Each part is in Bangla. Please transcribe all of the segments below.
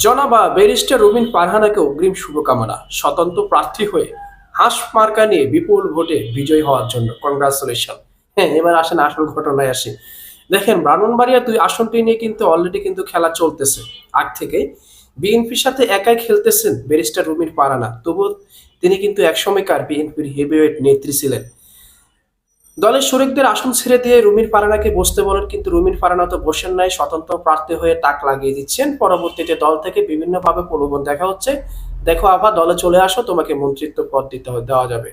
জনাবা ব্যারিস্টার রুবিন পারহানাকে অগ্রিম শুভকামনা। স্বতন্ত্র প্রার্থী হয়ে হাঁস মার্কা নিয়ে বিপুল ভোটে বিজয়ী হওয়ার জন্য কংগ্রাচুলেশন হ্যাঁ এবার আসেন আসল ঘটনায় আসি। দেখেন, ব্রাহ্মণবাড়িয়া দুই আসনটি নিয়ে কিন্তু অলরেডি কিন্তু খেলা চলতেছে। আগ থেকে বিএনপির সাথে একাই খেলতেছেন ব্যারিস্টার রুমিন পারানা তবু তিনি কিন্তু একসময়কার বিএনপির হেভিওয়েট নেত্রী ছিলেন। দলের শরিকদের আসন ছেড়ে দিয়ে রুমির পারানাকে বসতে বলেন, কিন্তু রুমির পারানা তো বসেন নাই, স্বতন্ত্র প্রার্থী হয়ে টাক লাগিয়ে দিচ্ছেন। পরবর্তীতে দল থেকে বিভিন্নভাবে প্রলোভন দেখা হচ্ছে। দেখো আভা, দলে চলে আসো, তোমাকে মন্ত্রিত্ব পদ দিতে দেওয়া যাবে।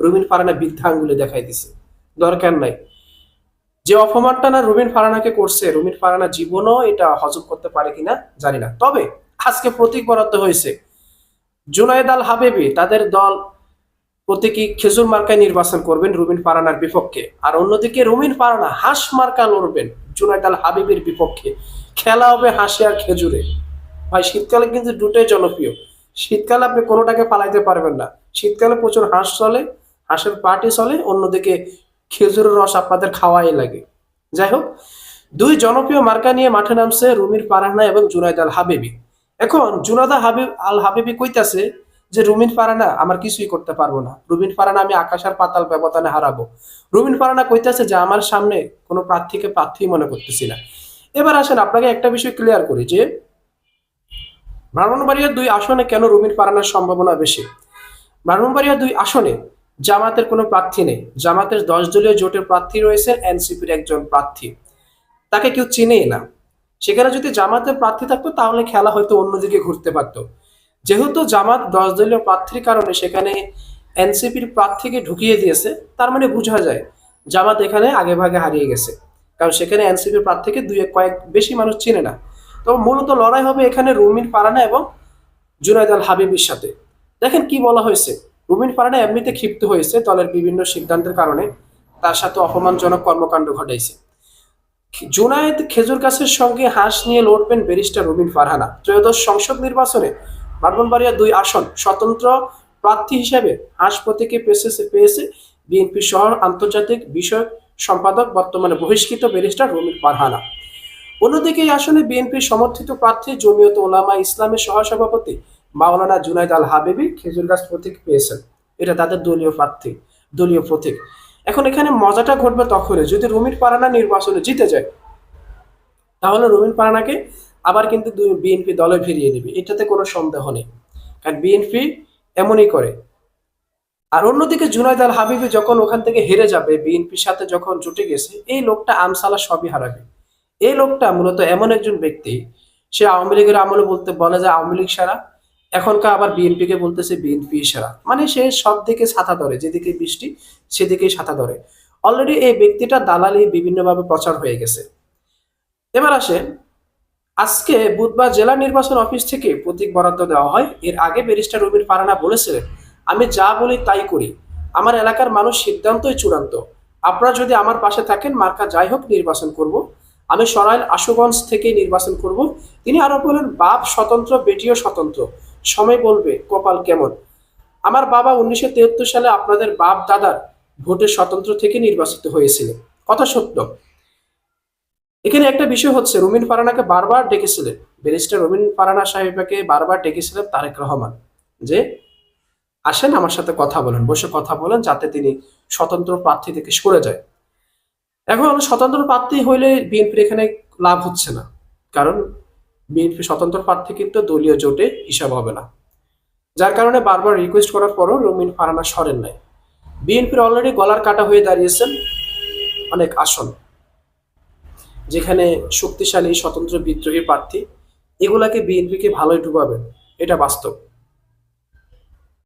রুমিন ফারানা বৃদ্ধা আঙ্গুলে দেখাই দিছে। দরকার নাই। যে অপমানটা না রুমিন ফারানাকে করছে রুমিন ফারানা জীবনও এটা হজম করতে পারে কিনা জানি না। তবে আজকে প্রতীক বরাদ্দ হয়েছে। জুনায়েদ আল হাবিবি তাদের দল প্রতীকী খেজুর মার্কায় নির্বাচন করবেন রুমিন পারানার বিপক্ষে। আর অন্যদিকে রুমিন পারানা হাঁস মার্কা লড়বেন জুনায়েদ আল হাবিবের বিপক্ষে। খেলা হবে হাঁসে আর খেজুরে। ভাই, শীতকালে কিন্তু দুটোই জনপ্রিয়। শীতকালে আপনি কোনোটাকে পালাইতে পারবেন না। শীতকালে প্রচুর হাঁস চলে, হাঁসের পার্টি চলে, অন্যদিকে খেজুরের রস আপনাদের খাওয়াই লাগে। যাই হোক, দুই জনপ্রিয় মার্কা নিয়ে মাঠে নামছে রুমির পারানা এবং জুনাইদ আল হাবিবি। এখন জুনাদা হাবিব আল হাবিবি কইতাছে যে রুমিন পারানা আমার কিছুই করতে পারব না। রুমিন পারানা আমি আকাশ আর পাতাল ব্যবধানে হারাবো। রুমিন পারানা কইতাছে যে, আমার সামনে কোনো প্রার্থীকে প্রার্থী মনে করতেছি না। এবার আসেন, আপনাকে একটা বিষয় ক্লিয়ার করি যে ব্রাহ্মণবাড়িয়ার দুই আসনে কেন রুমিন পারানার সম্ভাবনা বেশি? ব্রাহ্মণবাড়িয়া দুই আসনে জামাতের কোনো প্রার্থী নেই। জামাতের দশ দলীয় জোটের প্রার্থী রয়েছে এনসিপির একজন প্রার্থী। তাকে কেউ চিনেই না। সেখানে যদি জামাতের প্রার্থী থাকতো, তাহলে খেলা হয়তো অন্যদিকে ঘুরতে পারতো। যেহেতু জামাত দশ দলীয় প্রার্থীর কারণে সেখানে এনসিপির প্রার্থীকে ঢুকিয়ে দিয়েছে, তার মানে বোঝা যায় জামাত এখানে আগে ভাগে হারিয়ে গেছে। কারণ সেখানে এনসিপির প্রার্থীকে দুই কয়েক বেশি মানুষ চিনে না। তো মূলত লড়াই হবে এখানে রুমিন পারানা এবং জুনাইদ আল হাবিবের সাথে। দেখেন কি বলা হয়েছে, রুমিন পারানা এমনিতে ক্ষিপ্ত হয়েছে দলের বিভিন্ন সিদ্ধান্তের কারণে, তার সাথে অপমানজনক কর্মকাণ্ড ঘটাইছে। জুনায়েদ খেজুর গাছের সঙ্গে হাঁস নিয়ে লড়বেন ব্যারিস্টার রুমিন ফারহানা। ত্রয়োদশ সংসদ নির্বাচনে ব্রাহ্মণবাড়িয়া দুই আসন স্বতন্ত্র প্রার্থী হিসেবে হাঁস প্রতীকে পেয়েছে পেয়েছে বিএনপি সহ আন্তর্জাতিক বিষয়ক সম্পাদক, বর্তমানে বহিষ্কৃত ব্যারিস্টার রুমিন পারহানা অন্যদিকে এই আসনে বিএনপির সমর্থিত প্রার্থী জমিয়ত ওলামা ইসলামের সহসভাপতি মাওলানা জুনাইদ আল হাবিবি খেজুর গাছ প্রতীক পেয়েছেন। এটা তাদের দলীয় প্রার্থী, দলীয় প্রতীক। এখন এখানে মজাটা ঘটবে তখনই। যদি রুমিন পারানা নির্বাচনে জিতে যায়, তাহলে রুমিন পারানাকে আবার কিন্তু বিএনপি দলে ফিরিয়ে নেবে। এটাতে কোনো সন্দেহ নেই। কারণ বিএনপি এমনই করে। আর অন্যদিকে জুনাইদ আল হাবিবি যখন ওখান থেকে হেরে যাবে বিএনপির সাথে যখন জুটে গেছে, এই লোকটা আমসালা সবই হারাবে। এই লোকটা মূলত এমন একজন ব্যক্তি, সে আওয়ামী লীগের আমলে বলতে বলে যে আওয়ামী লীগ সারা, এখনকার আবার বিএনপি কে বলতেছে বিএনপি সারা। মানে সে সব দিকে ছাতা ধরে, যেদিকে বৃষ্টি, সেদিকেই ছাতা ধরে। অলরেডি এই ব্যক্তিটা দালালি বিভিন্নভাবে প্রচার হয়ে গেছে। এবার আসে আজকে বুধবার জেলা নির্বাচন অফিস থেকে প্রতীক বরাদ্দ দেওয়া হয়। এর আগে ব্যারিস্টার রবির পারানা বলেছিলেন, আমি যা বলি তাই করি। আমার এলাকার মানুষ সিদ্ধান্তই চূড়ান্ত। আপনারা যদি আমার পাশে থাকেন, মার্কা যাই হোক নির্বাচন করব। আমি সরাইল আশুগঞ্জ থেকে নির্বাচন করব। তিনি আরও বলেন, বাপ স্বতন্ত্র, বেটিও স্বতন্ত্র। সময় বলবে, কপাল কেমন? আমার বাবা উনিশশো সালে আপনাদের বাপ দাদার ভোটে স্বতন্ত্র থেকে নির্বাচিত হয়েছিলেন। কথা সত্য। এখানে একটা বিষয় হচ্ছে, রুমিন ফারানাকে বারবার ডেকেছিলেন। ব্যারিস্টার রুমিন ফারানা সাহেবকে বারবার ডেকেছিলেন তারেক রহমান যে, আসেন আমার সাথে কথা বলেন, বসে কথা বলেন যাতে তিনি স্বতন্ত্র প্রার্থী থেকে সরে যায়। এখন স্বতন্ত্র প্রার্থী হইলে বিএনপির এখানে লাভ হচ্ছে না, কারণ বিএনপি স্বতন্ত্র প্রার্থী কিন্তু দলীয় জোটে হিসাব হবে না। যার কারণে বারবার রিকোয়েস্ট করার পরও রুমিন ফারানা সরেন নাই। বিএনপির অলরেডি গলার কাটা হয়ে দাঁড়িয়েছেন অনেক আসন। যেখানে শক্তিশালী স্বতন্ত্র বিদ্রোহী প্রার্থী এগুলাকে বিএনপিকে ভালোই ডুবাবেন এটা বাস্তব।